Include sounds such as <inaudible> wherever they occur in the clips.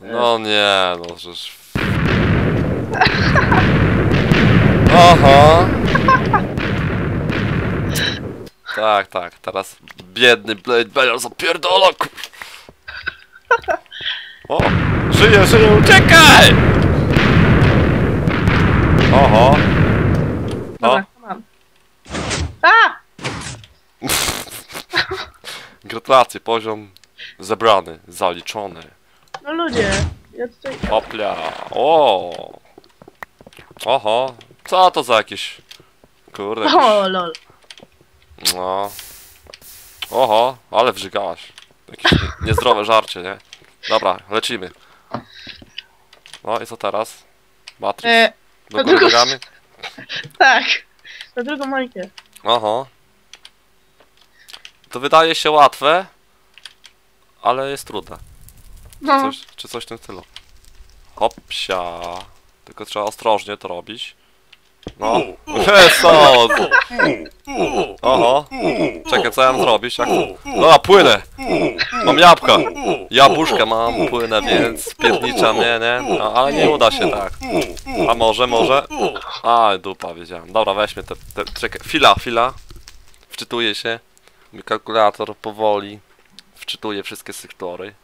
No nie, no żeż... Oho! Tak, tak, teraz biedny Blade Bear zapierdola, kur... O! Żyje, żyje, uciekaj! Oho! Dobra, mam. A! Gratulacje, poziom zebrany, zaliczony. No ludzie, ja tutaj... Hopla, o! Oho, co to za jakieś... Kurde, jakieś... O, lol. No. Oho, ale wrzygałaś. Jakieś nie- niezdrowe żarcie, nie? Dobra, lecimy. No i co teraz? Matrix? E, Do góry drugą nogami? <laughs> tak. Na drugą mańkę. Oho. To wydaje się łatwe, ale jest trudne. No, Coś, czy coś w tym stylu. Hopsia. Tylko trzeba ostrożnie to robić. No. Eso! Oho. Czekaj, co ja mam zrobić? Jak... No, płynę! Mam jabłka! Jabłuszka mam, płynę, więc pierniczam, nie, nie? No, ale nie uda się tak. A może, może? A, dupa, wiedziałem. Dobra, weźmy te, te... Czekaj, chwila, chwila. Wczytuję się. Mój kalkulator powoli wczytuje wszystkie sektory.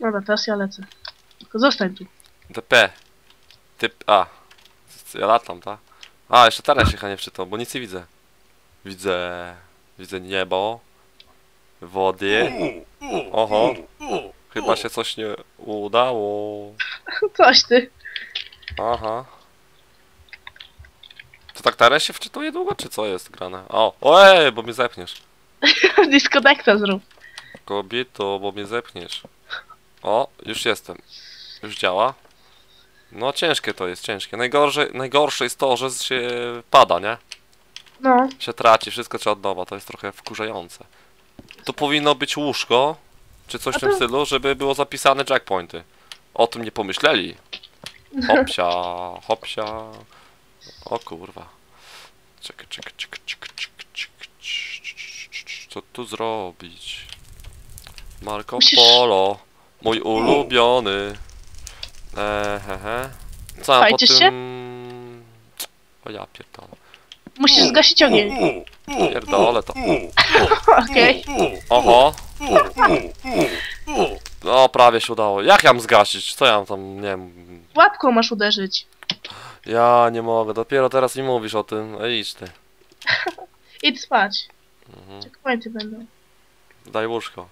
Dobra, teraz ja lecę. Tylko zostań tu. DP. Typ A. Ja latam, tak? A, jeszcze teraz się chyba nie wczytał, bo nic nie widzę. Widzę... Widzę niebo. Wody. Oho. Chyba się coś nie udało. <laughs> Coś ty. Aha. To tak teraz się wczytuje długo, czy co jest grane? O, ojej, bo mnie zepniesz. <laughs> Disconnecta zrób. Kobieto, bo mnie zepniesz. O, już jestem. Już działa. No ciężkie to jest, ciężkie. Najgorsze, najgorsze jest to, że się pada, nie? No, Się traci, wszystko trzeba od nowa, to jest trochę wkurzające. To powinno być łóżko, czy coś w tym stylu, żeby było zapisane jackpointy. O tym nie pomyśleli. Hopsia, hopsia. O kurwa. Czekaj, czekaj, czekaj, czekaj, czekaj, czekaj. Co tu zrobić? Marco Polo, mój ulubiony. Ehehe. Co ja po się? tym... O ja pierdolę. musisz zgasić ogień. Pierdolę to. Okej. Oho. No, prawie się udało. Jak ja mam zgasić? Co ja mam tam, nie wiem... Łapką masz uderzyć. Ja nie mogę, dopiero teraz mi mówisz o tym. Ej, idź ty. <laughs> Idź spać. Mhm. Checkpointy będą. Daj łóżko.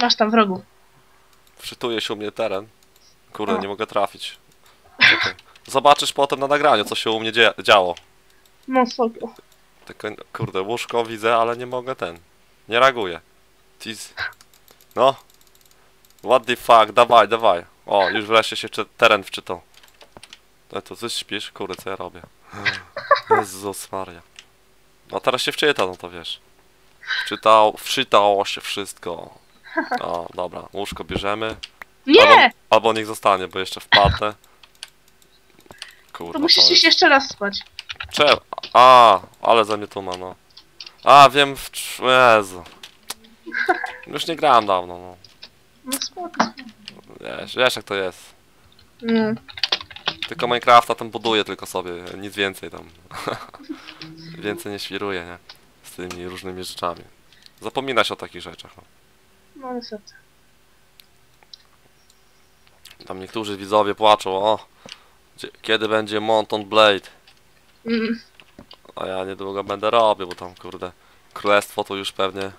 Masz tam wrogu. Wczytuje się u mnie teren. Kurde, O. nie mogę trafić. Czekaj. Zobaczysz potem na nagraniu, co się u mnie dzieje, działo. No spoko. Tylko, kurde, łóżko widzę, ale nie mogę ten. Nie reaguję. Tis. No. What the fuck, dawaj, dawaj. O, już wreszcie się teren wczytał. No to ty śpisz? Kurde, co ja robię? Jezus Maria. No teraz się wczyta, no to wiesz. Wczytał, wczytało się wszystko. O, dobra, łóżko bierzemy. Nie! Albo, albo niech zostanie, bo jeszcze wpadnę. Kurwa, To musisz iść jeszcze raz spać. Czemu? A, ale za mnie tu ma, no. A, wiem, w... Jezu. Już nie grałem dawno, no. No spoko. Wiesz, wiesz jak to jest. No. Tylko Minecrafta tam buduję tylko sobie, nic więcej tam. <laughs> więcej nie świruję, nie? Z tymi różnymi rzeczami. Zapomina się o takich rzeczach, no. No niestety. Tam niektórzy widzowie płaczą, o. Gdzie, kiedy będzie Monton Blade? Mm. A ja niedługo będę robił, bo tam kurde królestwo to już pewnie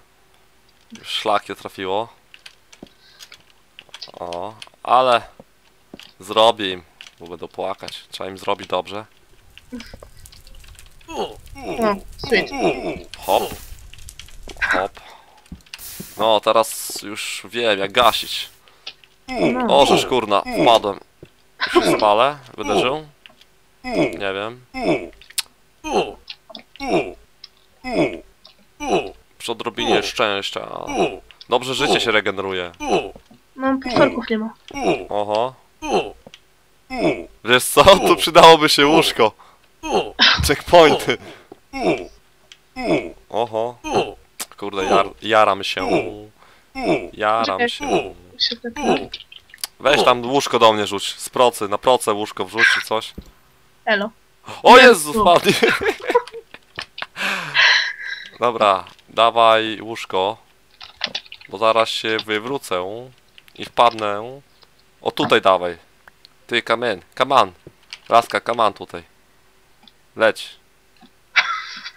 już szlakie trafiło. O, ale zrobię im, bo będą płakać. Trzeba im zrobić dobrze. No, sweet. Hop. Hop. No, teraz już wiem jak gasić. No. O, żeż kurna, wpadłem. Już się spalę? Będę żył? Nie wiem. Przy odrobinie szczęścia. Dobrze życie się regeneruje. No, potworków nie ma. Oho. Wiesz co? Tu przydałoby się łóżko. Checkpointy. Oho. Kurde, jar, jaram się. Jaram się. Się tak... Weź tam łóżko do mnie rzuć. Z procy, na proce łóżko wrzuć czy coś. Elo. O Jezu. Spadnie. Dobra, dawaj łóżko. Bo zaraz się wywrócę i wpadnę. O tutaj dawaj. Ty, kamen, kaman. Laska, kaman tutaj. Leć.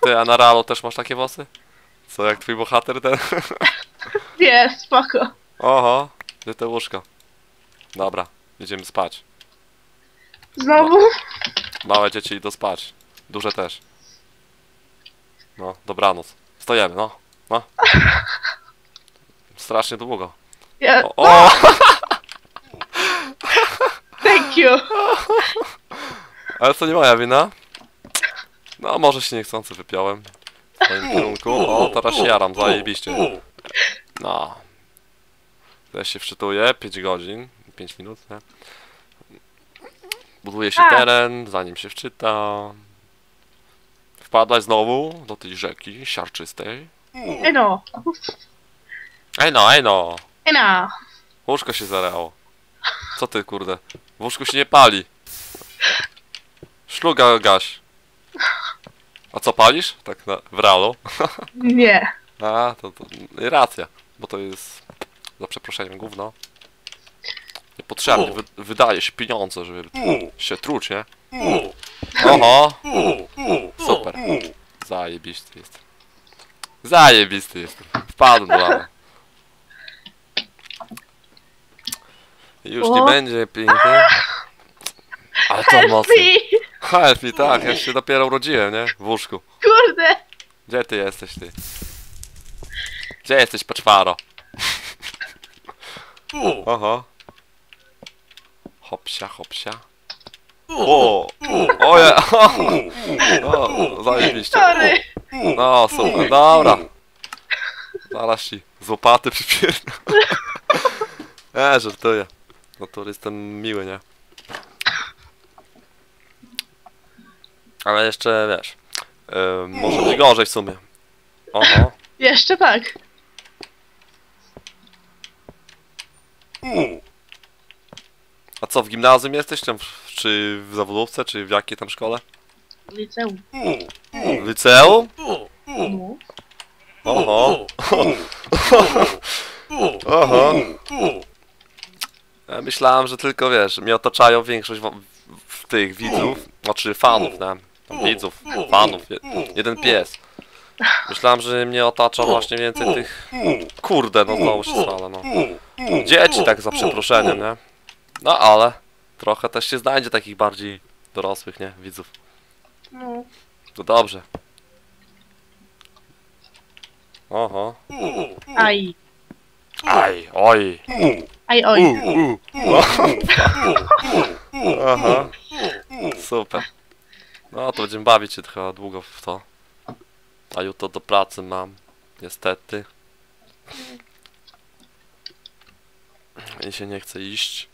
Ty, a na realu też masz takie włosy? Co, jak twój bohater ten? <laughs> Nie, spoko. Oho, gdzie te łóżko? Dobra, idziemy spać. Znowu? Małe dzieci idą spać. Duże też. No, dobranoc. Stojemy, no. No. <laughs> Strasznie długo. Ja... O! o! <laughs> Thank you. Ale to nie moja wina. No, może się niechcący wypiąłem. W twoim kierunku. O, teraz się jaram, zajebiście. No. Ja się wczytuję, 5 godzin, 5 minut, nie? Buduje się A. teren, zanim się wczyta. Wpadać znowu do tej rzeki siarczystej. Ej no. Ej no, ej no! Ej no. Łóżko się zareało. Co ty, kurde? W łóżku się nie pali. Szluga gaś. A co palisz? Tak na, w realu? <laughs> Nie. A, to, to i racja. Bo to jest, za przeproszeniem, gówno. Niepotrzebnie wy, wydaje się pieniądze, żeby się truć, nie? Oho! Super. Zajebisty jest. Zajebisty jest. Wpadłem do lawy. Już nie będzie piękny. Ale to mocno. Me, tak, ja się dopiero urodziłem, nie? W łóżku. Kurde. Gdzie ty jesteś, ty? Gdzie jesteś, poczwaro? Oho. Hopsia, hopsia. O! O ja! O, zajebiście. Sorry. No, super, dobra. Zaraz ci z łopaty przypierdolę. <laughs> E, żartuję. No to jestem miły, nie? Ale jeszcze, wiesz, yy, może być gorzej w sumie. Oho. Jeszcze tak. A co, w gimnazjum jesteś? Tam, czy w zawodówce, czy w jakiej tam szkole? Liceum. W liceum? No. Oho. <laughs> Oho. Ja myślałem, że tylko, wiesz, mnie otaczają większość w, w tych widzów, znaczy fanów, nie? Tam widzów, fanów, je, jeden pies. Myślałem, że mnie otacza właśnie więcej tych... Kurde, no znowu się spala, no. Dzieci tak za przeproszeniem, nie? No ale trochę też się znajdzie takich bardziej dorosłych, nie? Widzów. No. To dobrze. Oho. Aj. Aj, oj. Aj, oj. Aha. Super. No to będziemy bawić się trochę długo w to. A jutro do pracy mam. Niestety. I się nie chce iść.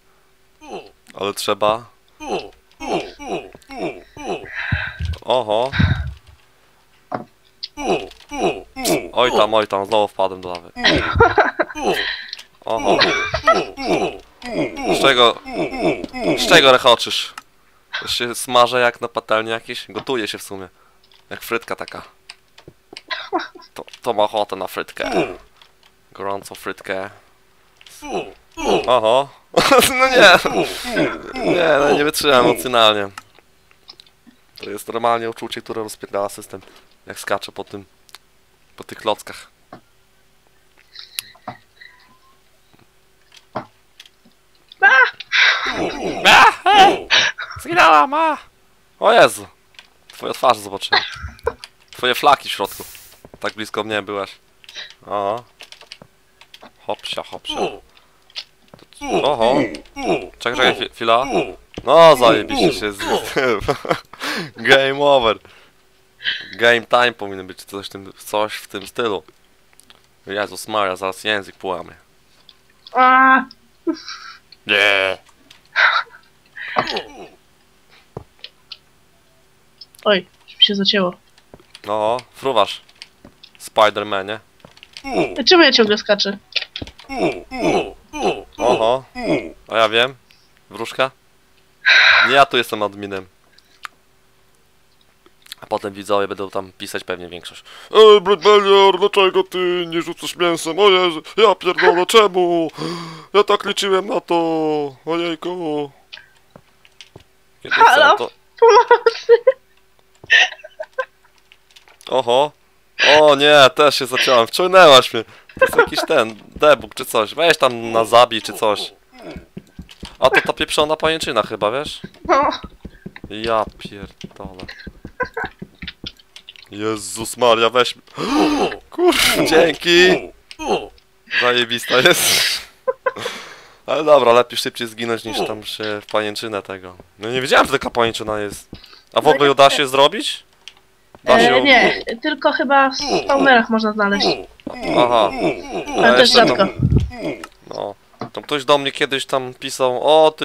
Ale trzeba. Oho. Oj tam, oj tam, znowu wpadłem do lawy. Oho. Z czego... Z czego rechoczysz? Się smażę jak na patelni jakieś? Gotuje się w sumie. Jak frytka taka. To, to ma ochotę na frytkę. Gorącą frytkę. Oho. <laughs> No nie. <laughs> Nie, no nie wytrzymam emocjonalnie. To jest normalnie uczucie, które rozpierdala system. Jak skaczę po tym... Po tych klockach. Zginęłam, a! O Jezu! Twoje twarze zobaczyłem. Twoje flaki w środku. Tak blisko mnie byłaś. O. Hopsia, hopsia. Oho. Czekaj, czekaj, chwi- chwila. No, zajebiście się z tym. <laughs> Game over. Game time powinien być coś w tym, coś w tym stylu. Jezus Maria, zaraz język połamie. Nie. <laughs> Oj, mi się zacięło. No, fruwasz. Spidermanie. Czemu ja ciągle skaczę? Oho. A ja wiem. Wróżka? Nie ja tu jestem adminem. A potem widzowie będą tam pisać pewnie większość. Ej, Bradbellior, dlaczego ty nie rzucasz mięsem? O Jezu, ja pierdolę, czemu? Ja tak liczyłem na to. Ojejku. Kiedy Halo? to... Oho. O nie, też się zaciąłem. Wciągnęłaś mnie. To jest jakiś ten, debug czy coś. Weź tam na zabij czy coś. A to ta pieprzona pajęczyna chyba, wiesz? No. Ja pierdolę. Jezus Maria, weź... <gasps> Kurwa, dzięki! Zajebista jest. <laughs> Ale dobra, lepiej szybciej zginąć niż tam się w pajęczynę tego. No nie wiedziałem, że taka pajęczyna jest. A w ogóle ją da się zrobić? E, nie, tylko chyba w spawnerach można znaleźć. Aha. Ale też jeszcze tam- rzadko. No. Tam ktoś do mnie kiedyś tam pisał, o ty